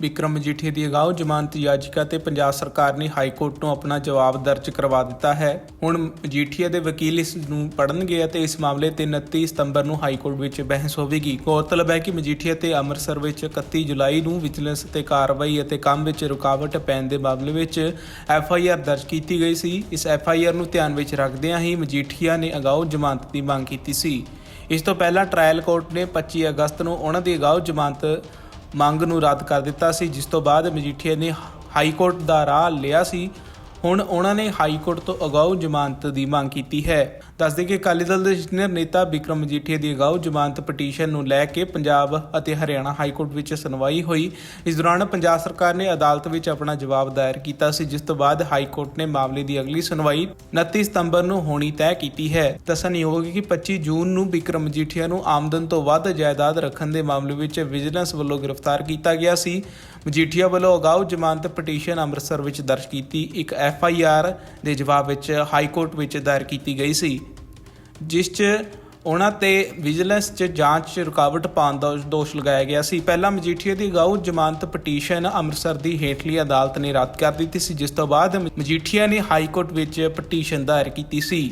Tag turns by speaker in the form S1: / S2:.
S1: ਵਿਕਰਮ ਮਜੀਠੀਆ ਦੀ ਅਗਾਊ ਜ਼ਮਾਨਤ ਯਾਚਿਕਾ ਤੇ ਪੰਜਾਬ ਸਰਕਾਰ ਨੇ ਹਾਈ ਕੋਰਟ ਨੂੰ ਆਪਣਾ ਜਵਾਬ ਦਰਜ ਕਰਵਾ ਦਿੱਤਾ ਹੈ। ਹੁਣ ਮਜੀਠੀਆ ਦੇ ਵਕੀਲ ਇਸ ਨੂੰ ਪੜਨਗੇ ਅਤੇ ਇਸ ਮਾਮਲੇ ਤੇ 29 ਸਤੰਬਰ ਨੂੰ ਹਾਈ ਕੋਰਟ ਵਿੱਚ ਬਹਿਸ ਹੋਵੇਗੀ। ਗੌਰਤਲਬ ਹੈ ਕਿ ਮਜੀਠੀਆ ਤੇ ਅੰਮ੍ਰਿਤਸਰ ਵਿੱਚ 31 ਜੁਲਾਈ ਨੂੰ ਵਿਜੀਲੈਂਸ ਤੇ ਕਾਰਵਾਈ ਅਤੇ ਕੰਮ ਵਿੱਚ ਰੁਕਾਵਟ ਪੈਣ ਦੇ ਮਾਮਲੇ ਵਿੱਚ ਐਫ ਆਈ ਆਰ ਦਰਜ ਕੀਤੀ ਗਈ ਸੀ। ਇਸ ਐਫ ਆਈ ਆਰ ਨੂੰ ਧਿਆਨ ਵਿੱਚ ਰੱਖਦਿਆਂ ਹੀ ਮਜੀਠੀਆ ਨੇ ਅਗਾਊ ਜ਼ਮਾਨਤ ਦੀ ਮੰਗ ਕੀਤੀ ਸੀ। ਇਸ ਤੋਂ ਪਹਿਲਾਂ ਟ੍ਰਾਇਲ ਕੋਰਟ ਨੇ 25 ਅਗਸਤ ਨੂੰ ਉਹਨਾਂ ਦੀ ਅਗਾਊ ਜ਼ਮਾਨਤ ਮੰਗ ਨੂੰ ਰੱਦ ਕਰ ਦਿੱਤਾ ਸੀ, ਜਿਸ ਤੋਂ ਬਾਅਦ ਮਜੀਠੀਆ ਨੇ ਹਾਈ ਕੋਰਟ ਦਾ ਰਾਹ ਲਿਆ ਸੀ। ਹੁਣ ਉਹਨਾਂ ਨੇ ਹਾਈ ਕੋਰਟ ਤੋਂ ਅਗਾਊ ਜ਼ਮਾਨਤ ਦੀ ਮੰਗ ਕੀਤੀ ਹੈ। ਦੱਸਦੇ ਕਿ ਅਕਾਲੀ ਦਲ ਦੇ ਸੀਨੀਅਰ ਨੇਤਾ ਵਿਕਰਮ ਮਜੀਠੀਆ ਦੀ ਅਗਾਊ ਜ਼ਮਾਨਤ ਪਟੀਸ਼ਨ ਨੂੰ ਲੈ ਕੇ ਪੰਜਾਬ ਅਤੇ ਹਰਿਆਣਾ ਹਾਈ ਕੋਰਟ ਵਿੱਚ ਸੁਣਵਾਈ ਹੋਈ। ਇਸ ਦੌਰਾਨ ਪੰਜਾਬ ਸਰਕਾਰ ਨੇ ਅਦਾਲਤ ਵਿੱਚ ਆਪਣਾ ਜਵਾਬ ਦਾਇਰ ਕੀਤਾ ਸੀ, ਜਿਸ ਤੋਂ ਬਾਅਦ ਹਾਈ ਕੋਰਟ ਨੇ ਮਾਮਲੇ ਦੀ ਅਗਲੀ ਸੁਣਵਾਈ 29 ਸਤੰਬਰ ਨੂੰ ਹੋਣੀ ਤੈਅ ਕੀਤੀ ਹੈ। ਦੱਸਣਯੋਗ ਹੈ ਕਿ 25 ਜੂਨ ਨੂੰ ਵਿਕਰਮ ਮਜੀਠੀਆ ਨੂੰ ਆਮਦਨ ਤੋਂ ਵੱਧ ਜਾਇਦਾਦ ਰੱਖਣ ਦੇ ਮਾਮਲੇ ਵਿੱਚ ਵਿਜੀਲੈਂਸ ਵੱਲੋਂ ਗ੍ਰਿਫਤਾਰ ਕੀਤਾ ਗਿਆ ਸੀ। ਮਜੀਠੀਆ ਵੱਲੋਂ ਅਗਾਊ ਜ਼ਮਾਨਤ ਪਟੀਸ਼ਨ ਅੰਮ੍ਰਿਤਸਰ ਵਿੱਚ ਦਰਜ ਕੀਤੀ। ਇੱਕ ਐਫ ਆਈ ਆਰ ਦੇ ਜਵਾਬ ਵਿੱਚ ਹਾਈ ਕੋਰਟ ਵਿੱਚ ਦਾਇਰ ਕੀਤੀ ਗਈ ਸੀ, ਜਿਸ 'ਚ ਉਹਨਾਂ ਤੇ ਵਿਜੀਲੈਂਸ 'ਚ ਜਾਂਚ 'ਚ ਰੁਕਾਵਟ ਪਾਉਣ ਦਾ ਦੋਸ਼ ਲਗਾਇਆ ਗਿਆ ਸੀ। ਪਹਿਲਾਂ ਮਜੀਠੀਆ ਦੀ ਅਗਾਊ ਜ਼ਮਾਨਤ ਪਟੀਸ਼ਨ ਅੰਮ੍ਰਿਤਸਰ ਦੀ ਹੇਠਲੀ ਅਦਾਲਤ ਨੇ ਰੱਦ ਕਰ ਦਿੱਤੀ ਸੀ, ਜਿਸ ਤੋਂ ਬਾਅਦ ਮਜੀਠੀਆ ਨੇ ਹਾਈ ਕੋਰਟ ਵਿੱਚ ਪਟੀਸ਼ਨ ਦਾਇਰ ਕੀਤੀ ਸੀ।